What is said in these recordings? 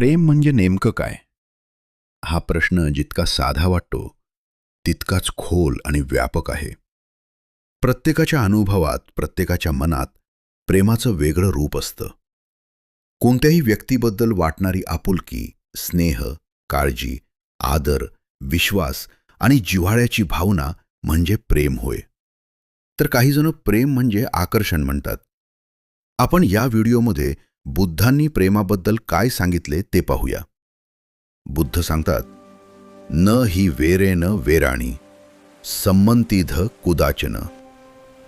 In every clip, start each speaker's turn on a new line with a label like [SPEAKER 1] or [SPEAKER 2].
[SPEAKER 1] प्रेम म्हणजे नेमकं काय? हा प्रश्न जितका साधा वाटतो तितकाच खोल आणि व्यापक आहे. प्रत्येकाच्या अनुभवात प्रत्येकाच्या मनात प्रेमाचं वेगळं रूप असतं. कोणत्याही व्यक्तीबद्दल वाटणारी आपुलकी स्नेह काळजी आदर विश्वास आणि जिव्हाळ्याची भावना म्हणजे प्रेम होय. तर काहीजण प्रेम म्हणजे आकर्षण म्हणतात. आपण या व्हिडिओमध्ये बुद्धांनी प्रेमाबद्दल काय सांगितले ते पाहूया. बुद्ध सांगतात न ही वेरेन वेराणी संमंतीध कुदाचन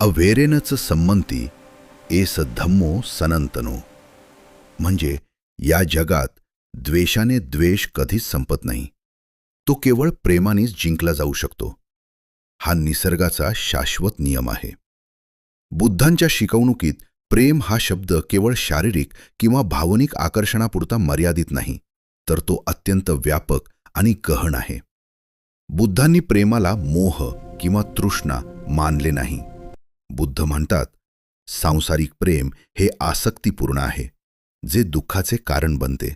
[SPEAKER 1] अवेरेनच संमंती एस धम्मो सनंतनो म्हणजे या जगात द्वेषाने द्वेष कधीच संपत नाही. तो केवळ प्रेमानेच जिंकला जाऊ शकतो. हा निसर्गाचा शाश्वत नियम आहे. बुद्धांच्या शिकवणुकीत प्रेम हा शब्द केवळ शारीरिक किंवा भावनिक आकर्षणापुरता मर्यादित नाही तर तो अत्यंत व्यापक आणि गहन आहे. बुद्धांनी प्रेमाला मोह किंवा तृष्णा मानले नाही. बुद्ध म्हणतात सांसारिक प्रेम हे आसक्तीपूर्ण आहे जे दुःखाचे कारण बनते.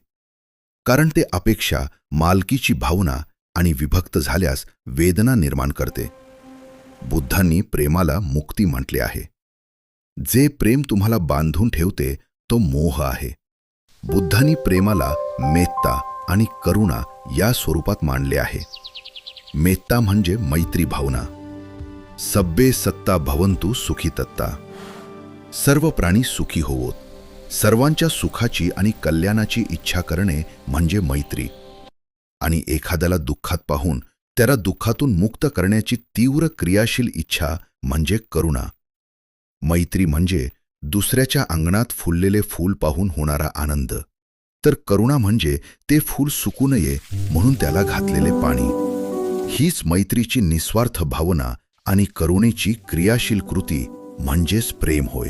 [SPEAKER 1] कारण ते अपेक्षा मालकीची भावना आणि विभक्त झाल्यास वेदना निर्माण करते. बुद्धांनी प्रेमाला मुक्ती म्हटले आहे. जे प्रेम तुम्हाला बांधून ठेवते तो मोह आहे. बुद्धांनी प्रेमाला मेत्ता आणि करुणा या स्वरूपात मांडले आहे. मेत्ता म्हणजे मैत्री भावना. सब्बे सत्ता भवंतु सुखी तत्ता. सर्व प्राणी सुखी होवोत. सर्वांच्या सुखाची आणि कल्याणाची इच्छा करणे म्हणजे मैत्री. आणि एखाद्याला दुःखात पाहून त्याला दुःखातून मुक्त करण्याची तीव्र क्रियाशील इच्छा म्हणजे करुणा. मैत्री म्हणजे दुसऱ्याच्या अंगणात फुललेले फूल पाहून होणारा आनंद. तर करुणा म्हणजे ते फूल सुकू नये म्हणून त्याला घातलेले पाणी. हीच मैत्रीची निस्वार्थ भावना आणि करुणेची क्रियाशील कृती म्हणजेच प्रेम होय.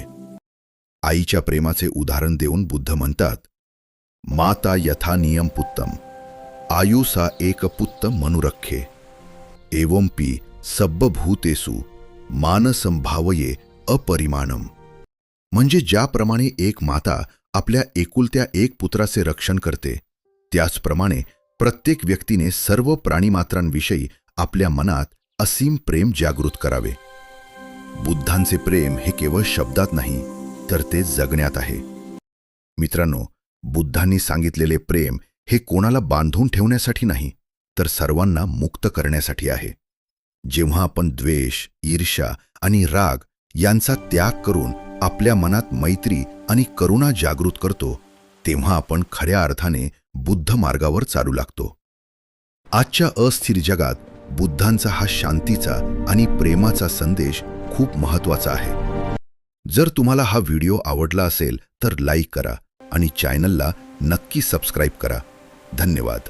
[SPEAKER 1] आईच्या प्रेमाचे उदाहरण देऊन बुद्ध म्हणतात माता यथा नियम पुत्तम आयुसा एक पुत्त मनुरखे एवंपी सब्बभूतेसु मानसंभावये अपरिमाणम. म्हणजे ज्याप्रमाणे एक माता आपल्या एकुलत्या एक पुत्राचे रक्षण करते त्याचप्रमाणे प्रत्येक व्यक्तीने सर्व प्राणीमात्रांविषयी आपल्या मनात असीम प्रेम जागृत करावे. बुद्धांचे प्रेम हे केवळ शब्दात नाही तर ते जगण्यात आहे. मित्रांनो बुद्धांनी सांगितलेले प्रेम हे कोणाला बांधून ठेवण्यासाठी नाही तर सर्वांना मुक्त करण्यासाठी आहे. जेव्हा आपण द्वेष ईर्ष्या आणि राग यांचा त्याग करून आपल्या मनात मैत्री आणि करुणा जागृत करतो तेव्हा आपण खऱ्या अर्थाने बुद्ध मार्गावर चालू लागतो. आजच्या अस्थिर जगात बुद्धांचा हा शांतीचा आणि प्रेमाचा संदेश खूप महत्त्वाचा आहे. जर तुम्हाला हा व्हिडिओ आवडला असेल तर लाईक करा आणि चॅनलला नक्की सबस्क्राईब करा. धन्यवाद.